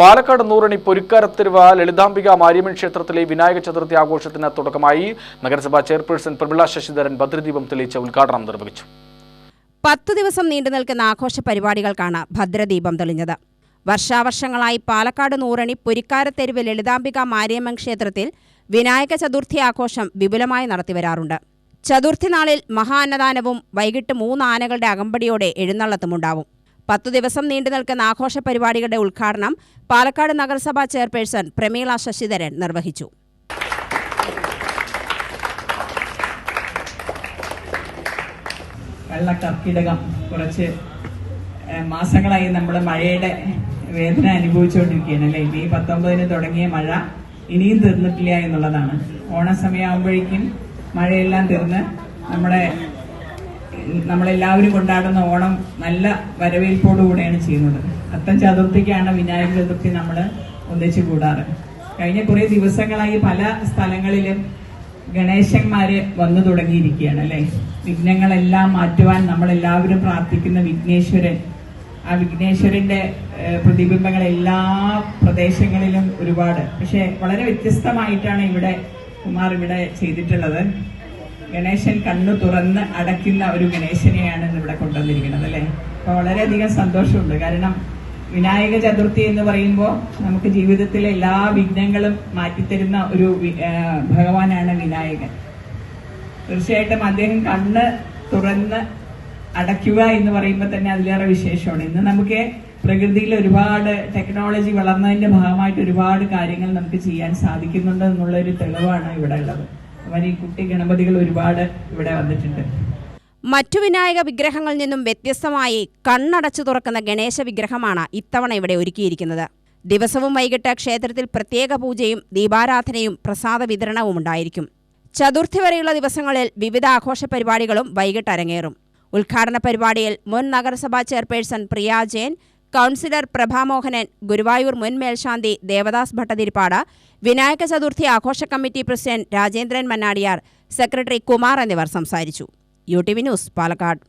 പാലക്കാട് നൂറണി പൊരിക്കാരത്തിരുവ ലളിതാംബിക മാരിയമ്മൻ ക്ഷേത്രത്തിലെ വിനായക ചതുർത്ഥി ആഘോഷത്തിന് തുടക്കമായി. നഗരസഭാ ചെയർപേഴ്സൺ പ്രമിള ശശിധരൻ ഭദ്രദീപം തെളിയിച്ച ഉദ്ഘാടനം നിർവഹിച്ചു. പത്തു ദിവസം നീണ്ടു നിൽക്കുന്ന ആഘോഷ പരിപാടികൾക്കാണ് ഭദ്രദീപം തെളിഞ്ഞത്. വർഷാവർഷങ്ങളായി പാലക്കാട് നൂറണി പൊരിക്കാരത്തെരുവ് ലളിതാംബിക മാരിയമ്മൻ ക്ഷേത്രത്തിൽ വിനായക ചതുർത്ഥി ആഘോഷം വിപുലമായി നടത്തിവരാറുണ്ട് ചതുർത്ഥി നാളിൽ മഹാ അന്നദാനവും വൈകിട്ട് മൂന്ന് ആനകളുടെ അകമ്പടിയോടെ എഴുന്നള്ളത്തുമുണ്ടാവും. പത്തു ദിവസം നീണ്ടു നിൽക്കുന്ന ആഘോഷ പരിപാടികളുടെ ഉദ്ഘാടനം പാലക്കാട് നഗരസഭാ ചെയർപേഴ്സൺ പ്രമീള ശശിധരൻ നിർവഹിച്ചു. വെള്ളക്കർക്കിടകം കുറച്ച് ഏഹ്, മാസങ്ങളായി നമ്മൾ മഴയുടെ വേദന അനുഭവിച്ചുകൊണ്ടിരിക്കുകയാണ് അല്ലേ? മെയ് പത്തൊമ്പതിന് തുടങ്ങിയ മഴ ഇനിയും തീർന്നിട്ടില്ല എന്നുള്ളതാണ്. ഓണസമയമാകുമ്പോഴേക്കും മഴയെല്ലാം തീർന്ന് നമ്മുടെ നമ്മളെല്ലാവരും കൊണ്ടാടുന്ന ഓണം നല്ല വരവേൽപ്പോടുകൂടെയാണ് ചെയ്യുന്നത്. അത്തം ചതുർത്ഥിക്കാണ് വിനായക ചതുർത്ഥി നമ്മൾ ഒന്നിച്ചു കൂടാറ്. കഴിഞ്ഞ കുറേ ദിവസങ്ങളായി പല സ്ഥലങ്ങളിലും ഗണേശന്മാര് വന്നു തുടങ്ങിയിരിക്കുകയാണ് അല്ലെ? വിഘ്നങ്ങളെല്ലാം മാറ്റുവാൻ നമ്മളെല്ലാവരും പ്രാർത്ഥിക്കുന്ന വിഘ്നേശ്വരൻ. ആ വിഘ്നേശ്വരന്റെ പ്രതിബിംബങ്ങൾ എല്ലാ പ്രദേശങ്ങളിലും ഒരുപാട്. പക്ഷെ വളരെ വ്യത്യസ്തമായിട്ടാണ് ഇവിടെ കുമാർ ഇവിടെ ചെയ്തിട്ടുള്ളത്. ഗണേശൻ കണ്ണു തുറന്ന് അടയ്ക്കുന്ന ഒരു ഗണേശനെയാണ് ഇവിടെ കൊണ്ടുവന്നിരിക്കുന്നത് അല്ലെ? അപ്പൊ വളരെയധികം സന്തോഷമുണ്ട്. കാരണം വിനായക ചതുർത്ഥി എന്ന് പറയുമ്പോൾ നമുക്ക് ജീവിതത്തിലെ എല്ലാ വിഘ്നങ്ങളും മാറ്റിത്തരുന്ന ഒരു ഭഗവാനാണ് വിനായകൻ. തീർച്ചയായിട്ടും അദ്ദേഹം കണ്ണ് തുറന്ന് അടയ്ക്കുക എന്ന് പറയുമ്പോൾ തന്നെ അതിലേറെ വിശേഷമാണ്. ഇന്ന് നമുക്ക് പ്രകൃതിയിൽ ഒരുപാട് ടെക്നോളജി വളർന്നതിന്റെ ഭാഗമായിട്ട് ഒരുപാട് കാര്യങ്ങൾ നമുക്ക് ചെയ്യാൻ സാധിക്കുന്നുണ്ട് എന്നുള്ള ഒരു തെളിവാണ് ഇവിടെ ഉള്ളത്. കുട്ടി ഗണപതികൾ ഒരുപാട് ഇവിടെ വന്നിട്ടുണ്ട്. മറ്റു വിനായക വിഗ്രഹങ്ങളിൽ നിന്നും വ്യത്യസ്തമായി കണ്ണടച്ചു തുറക്കുന്ന ഗണേശ വിഗ്രഹമാണ് ഇത്തവണ ഇവിടെ ഒരുക്കിയിരിക്കുന്നത്. ദിവസവും വൈകിട്ട് ക്ഷേത്രത്തിൽ പ്രത്യേക പൂജയും ദീപാരാധനയും പ്രസാദ വിതരണവും ഉണ്ടായിരിക്കും. ചതുർത്ഥി വരെയുള്ള ദിവസങ്ങളിൽ വിവിധ ആഘോഷ പരിപാടികളും വൈകിട്ട് അരങ്ങേറും. ഉദ്ഘാടന പരിപാടിയിൽ മുൻ നഗരസഭാ ചെയർപേഴ്സൺ പ്രിയ ജെയിൻ കൗൺസിലർ പ്രഭാമോഹനൻ ഗുരുവായൂർ മുൻ മേൽശാന്തി ദേവദാസ് ഭട്ടതിരിപ്പാട് വിനായക ചതുർത്ഥി ആഘോഷ committee president Rajendran Mannadiyar secretary Kumar എന്നിവർ സംസാരിച്ചു. U T V news Palakkad.